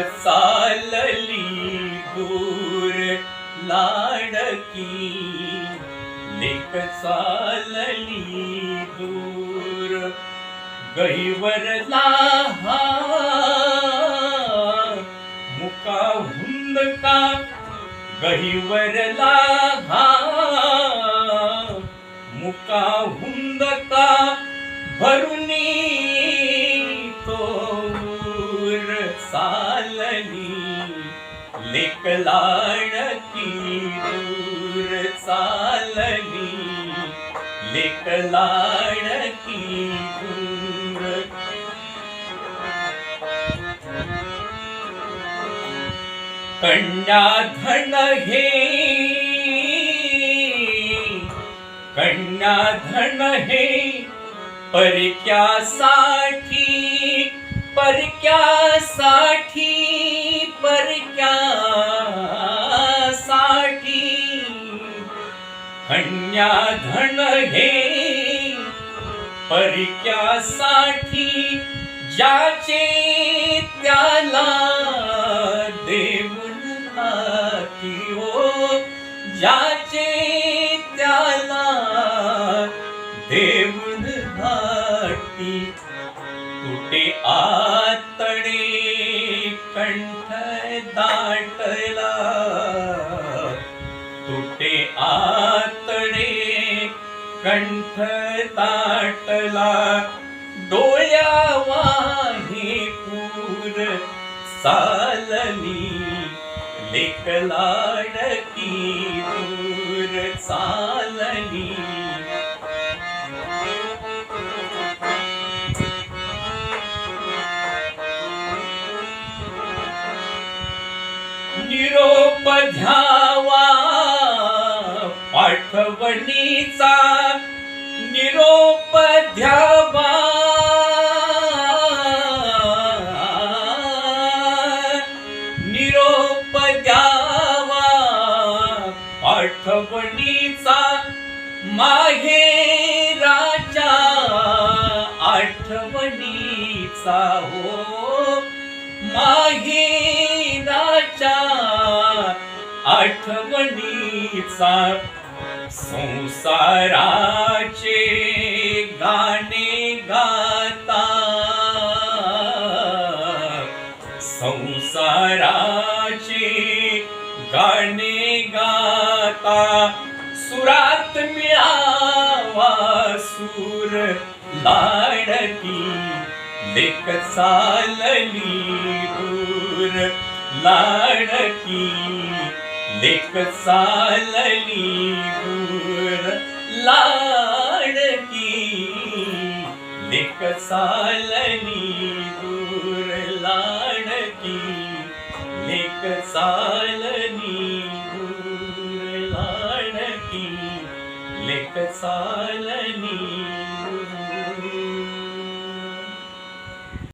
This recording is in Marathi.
चालली दूर लाडकी. लेक चालली दूर गैवरला मुका हुंदका गहिवरला हा मुका हुंदका भरुनी चालली लेक लाडकी दूर चालली लेक लाडकी दूर. कन्या धन हे कन्या धन हे परक्यासाठी कन्या धन हे परिक्यासाठी ज्याचे त्याला देऊन हाती हो. ज्याचे त्याला देऊन हाती तुटे आतडे कंठ दाटला. आतडे कंठ ताटला डोळ्या वाहे पूर चालली लेखलाडकी दूर चालली निरोप ध्या पाठवणीचा निरोप द्यावा निरोप द्यावा पाठवणीचा माहेराच्या आठवणीचा हो. माहेराच्या आठवणीचा संसाराचे गाणे गाता. संसाराचे गाणे गाता. सुरात मिळावा सूर लाडकी लेक चालली दूर लाडकी. लेख चालली दूर लाडकी लेख चालली दूर लाडकी लेख चालली दूर लाडकी लेख चालली